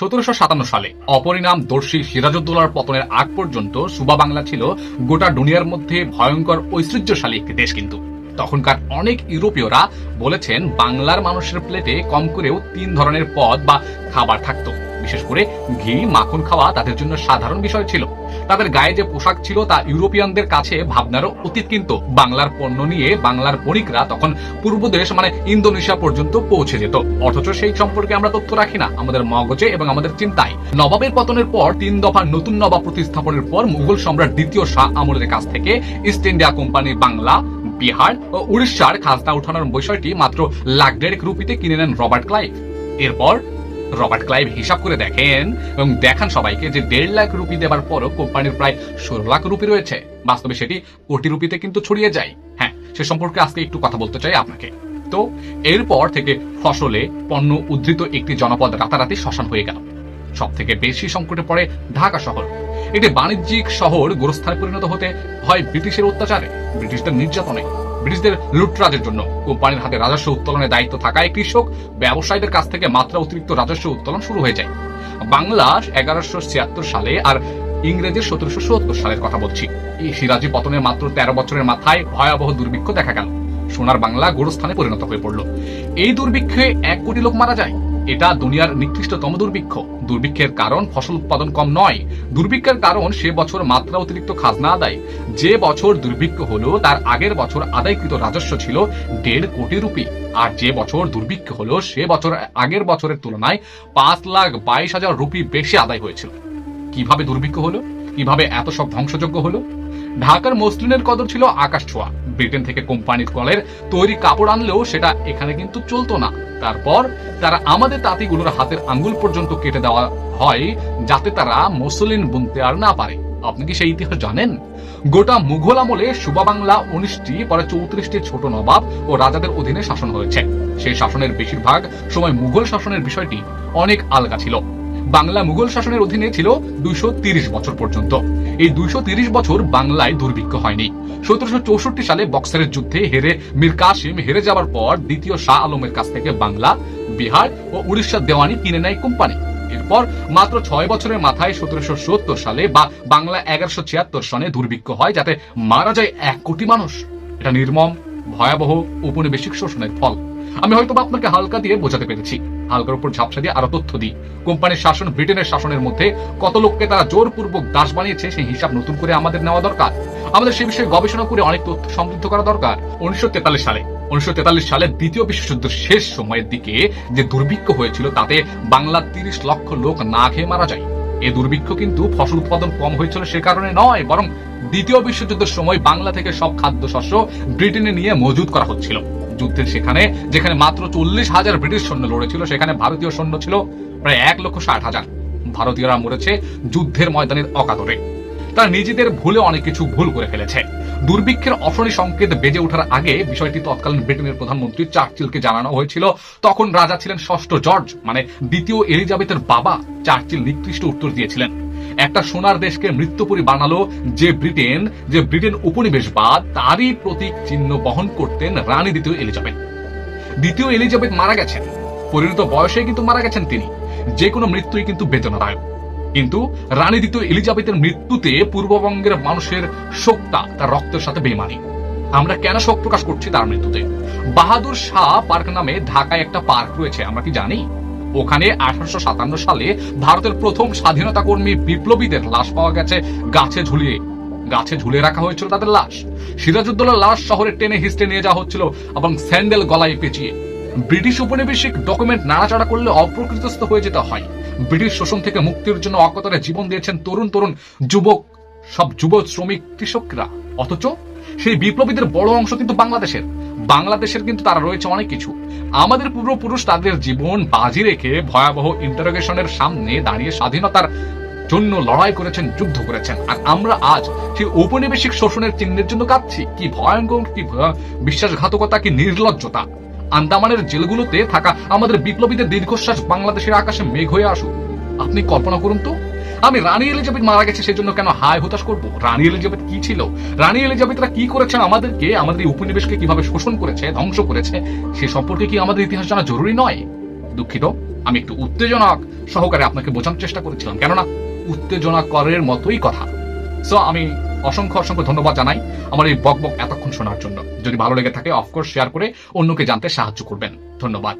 সতেরোশো সাতান্ন সালে। অপরিণাম দর্শী সিরাজউদ্দৌলার পতনের আগ পর্যন্ত সুবা বাংলা ছিল গোটা দুনিয়ার মধ্যে ভয়ঙ্কর ঐশ্বর্যশালী একটি দেশ কিন্তু। তখনকার অনেক ইউরোপীয়রা বলেছেন, বাংলার মানুষের প্লেটে কম করেও তিন ধরনের পদ বা খাবার থাকতো। বিশেষ করে ঘি, মাখন খাওয়া তাদের জন্য সাধারণ বিষয় ছিল। তাদের গায়ে যে পোশাক ছিল তা ইউরোপিয়ানদের কাছে ভাবনারও অতীত কিন্তু। বাংলার পণ্য নিয়ে বাংলার বণিকরা তখন পূর্ব দেশ মানে ইন্দোনেশিয়া পর্যন্ত পৌঁছে যেত। অথচ সেই সম্পর্কে আমরা তথ্য রাখি না। আমাদের মগজে এবং আমাদের চিন্তায়। নবাবের পতনের পর তিন দফার নতুন নবাব প্রতিস্থাপনের পর মুঘল সম্রাট দ্বিতীয় শাহ আমলের কাছ থেকে East India Company Bangla, Bihar ও উড়িষ্যার খাজনা উঠানোর বিষয়টি মাত্র লাখ দেড়েক রুপিতে কিনে নেন রবার্ট ক্লাইভ। এরপর রবার্ট ক্লাইভ হিসাব করে দেখেন এবং দেখান সবাইকে যে দেড় লাখ রুপি দেওয়ার পরও কোম্পানির প্রায় ষোলো লাখ রুপি রয়েছে। বাস্তবে সেটি কোটি রুপিতে কিন্তু ছড়িয়ে যায়। হ্যাঁ সে সম্পর্কে আজকে একটু কথা বলতে চাই আপনাকে। তো এরপর থেকে ফসলে পণ্য উদ্ধৃত একটি জনপদ রাতারাতি শ্মশান হয়ে গেল। সব থেকে বেশি সংকটে পড়ে ঢাকা শহর। একটি বাণিজ্যিক শহর গোরস্থানে পরিণত হতে হয় ব্রিটিশের অত্যাচারে। ব্রিটিশদের নির্যাতনে। ব্রিটিশদের লুটরাজের জন্য। কোম্পানির হাতে রাজস্ব উত্তোলনের দায়িত্ব থাকায় কৃষক ব্যবসায়ীদের কাছ থেকে মাত্রা অতিরিক্ত রাজস্ব উত্তোলন শুরু হয়ে যায়। বাংলা এগারোশো ছিয়াত্তর সালে আর ইংরেজির সতেরোশো সত্তর সালের কথা বলছি। এই সিরাজি পতনের মাত্র তেরো বছরের মাথায় ভয়াবহ দুর্ভিক্ষ দেখা গেল। সোনার বাংলা গোরস্থানে পরিণত হয়ে পড়ল। এই দুর্ভিক্ষে এক কোটি লোক মারা যায়। এটা দুনিয়ার নিকৃষ্টতম দুর্ভিক্ষ। দুর্ভিক্ষের কারণ ফসল উৎপাদন কম নয়। দুর্ভিক্ষের কারণ সে বছর মাত্রা অতিরিক্ত খাজনা আদায়। যে বছর দুর্ভিক্ষ হলো, তার আগের বছর আদায়কৃত রাজস্ব ছিল দেড় কোটি রুপি। আর যে বছর দুর্ভিক্ষ হলো, সে বছর আগের বছরের তুলনায় পাঁচ লাখ বাইশ হাজার রুপি বেশি আদায় হয়েছিল। কীভাবে দুর্ভিক্ষ হলো? কীভাবে এত সব ধ্বংসযোগ্য হলো? ঢাকার মসলিনের কদর ছিল আকাশ ছোঁয়া। ব্রিটেন থেকে কোম্পানির কলের তৈরি কাপড় আনলেও সেটা এখানে কিন্তু চলতো না। তারপর তারা আমাদের তাঁতিগুলোর হাতের আঙ্গুল পর্যন্ত কেটে দেওয়া হয় যাতে তারা মসলিন বুনতে আর না পারে। আপনি কি সেই ইতিহাস জানেন? গোটা মুঘল আমলে সুবা বাংলা উনিশটি, পরে চৌত্রিশটি ছোট নবাব ও রাজাদের অধীনে শাসন হয়েছে। সেই শাসনের বেশিরভাগ সময় মুঘল শাসনের বিষয়টি অনেক আলগা ছিল। বাংলা মুঘল শাসনের অধীনে ছিল দুইশো বছর পর্যন্ত। এই দুইশো বছর বাংলায় দুর্ভিক্ষ হয়নি। সতেরোশো চৌষট্টি সালে বক্সারের যুদ্ধে হেরে মীর কাসিম হেরে যাওয়ার পর দ্বিতীয় শাহ আলমের কাছ থেকে বাংলা, বিহার ও উড়িষ্যার দেওয়ানি কিনে নেয় কোম্পানি। এরপর মাত্র ছয় বছরের মাথায় সতেরোশো সত্তর সালে বা বাংলা এগারোশো ছিয়াত্তর সনে দুর্ভিক্ষ হয় যাতে মারা যায় এক কোটি মানুষ। এটা নির্মম, ভয়াবহ উপনিবেশিক শোষণের ফল। আমি হয়তো আপনাকে হালকা দিয়ে বোঝাতে পেরেছি। হালকার উপর ঝাপসা দিয়ে আরও তথ্য দিই। কোম্পানির শাসন ব্রিটেনের শাসনের মধ্যে কত লোককে তারা জোরপূর্বক দাস বানিয়েছে, সেই হিসাব নতুন করে আমাদের নেওয়া দরকার। আমাদের সে বিষয়ে গবেষণা করে অনেক তথ্য সমৃদ্ধ করা দরকার। উনিশশো সালে উনিশশো সালে দ্বিতীয় বিশ্বযুদ্ধের শেষ সময়ের দিকে যে দুর্ভিক্ষ হয়েছিল, তাতে বাংলার তিরিশ লক্ষ লোক না খেয়ে মারা যায়। এই দুর্ভিক্ষ কিন্তু ফসল উৎপাদন কম হয়েছিল সে কারণে নয়, বরং দ্বিতীয় বিশ্বযুদ্ধের সময় বাংলা থেকে সব খাদ্যশস্য ব্রিটেনে নিয়ে মজুদ করা হচ্ছিল। যুদ্ধের সেখানে, যেখানে মাত্র চল্লিশ হাজার ব্রিটিশ সৈন্য লড়েছিল, সেখানে ভারতীয় সৈন্য ছিল প্রায় এক লক্ষ ষাট হাজার। ভারতীয়রা মরেছে যুদ্ধের ময়দানের অকাতরে। তারা নিজেদের ভুলে অনেক কিছু ভুল করে ফেলেছে। দুর্ভিক্ষের অশনি সংকেত বেজে ওঠার আগে বিষয়টি তৎকালীন ব্রিটেনের প্রধানমন্ত্রী চার্চিলকে জানানো হয়েছিল। তখন রাজা ছিলেন ষষ্ঠ জর্জ মানে দ্বিতীয় এলিজাবেথের বাবা চার্চিল নিকৃষ্ট উত্তর দিয়েছিলেন। একটা সোনার দেশকে মৃত্যুপুরী বানালো যে ব্রিটেন যে ব্রিটেন উপনিবেশবাদ, তারই প্রতীক চিহ্ন বহন করতেন রানী দ্বিতীয় এলিজাবেথ। দ্বিতীয় এলিজাবেথ মারা গেছেন। পরিণত বয়সে কিন্তু মারা গেছেন তিনি। যে কোনো মৃত্যুই কিন্তু বেদনাদায়ক। কিন্তু রানী দ্বিতীয় এলিজাবেথের মৃত্যুতে পূর্ববঙ্গের মানুষের শোকটা তার রক্তের সাথে বেমানি আমরা কেন শোক প্রকাশ করছি তার মৃত্যুতে? বাহাদুর শাহ পার্ক নামে ঢাকায় একটা পার্ক রয়েছে, আমরা কি জানি? ওখানে আঠারোশো সাতান্ন সালে ভারতের প্রথম স্বাধীনতা কর্মী বিপ্লবীদের লাশ পাওয়া গেছে গাছে ঝুলিয়ে। গাছে ঝুলিয়ে রাখা হয়েছিল তাদের লাশ। সিরাজউদ্দৌলার লাশ শহরে টেনে হিস্টে নিয়ে যাওয়া হচ্ছিল এবং স্যান্ডেল গলায় পেঁচিয়ে। ব্রিটিশ উপনিবেশিক ডকুমেন্ট নাড়াচাড়া করলে অপ্রকৃতস্থ হয়ে যেতে হয়। ব্রিটিশ শোষণ থেকে মুক্তির জন্য অকতরে জীবন দিয়েছেন তরুণ তরুণ যুবক। সব যুব শ্রমিক কৃষকরা। অথচ সেই বিপ্লবীদের বড় অংশ কিন্তু বাংলাদেশের। বাংলাদেশের কিন্তু তারা রয়েছে অনেক কিছু। আমাদের পূর্বপুরুষ তাদের জীবন বাজি রেখে ভয়াবহ ইন্টারোগেশনের সামনে দাঁড়িয়ে স্বাধীনতার জন্য লড়াই করেছেন, যুদ্ধ করেছেন। আর আমরা আজ সেই ঔপনিবেশিক শোষণের চিহ্নের জন্য কাঁদছি। কি ভয়ঙ্কর, কি বিশ্বাসঘাতকতা, কি নির্লজ্জতা। আন্দামানের জেলগুলোতে থাকা আমাদের বিপ্লবীদের দীর্ঘশ্বাস বাংলাদেশের আকাশে মেঘ হয়ে আসুক। আপনি কল্পনা করুন তো আমি রানী এলিজাবেথ মারা গেছে, সেজন্য কেন হায় হতাশ করব? রানী এলিজাবেথ কি ছিল? রানী এলিজাবেথরা কি করেছেন আমাদেরকে? আমাদের এই উপনিবেশকে কীভাবে শোষণ করেছে, ধ্বংস করেছে, সে সম্পর্কে কি আমাদের ইতিহাস জানা জরুরি নয়? দুঃখিত, আমি একটু উত্তেজনক সহকারে আপনাকে বোঝানোর চেষ্টা করেছিলাম, কেননা উত্তেজনা করের মতোই কথা। সো আমি অসংখ্য অসংখ্য ধন্যবাদ জানাই আমার এই বক বক এতক্ষণ শোনার জন্য। যদি ভালো লেগে থাকে অফকোর্স শেয়ার করে অন্যকে জানতে সাহায্য করবেন। ধন্যবাদ।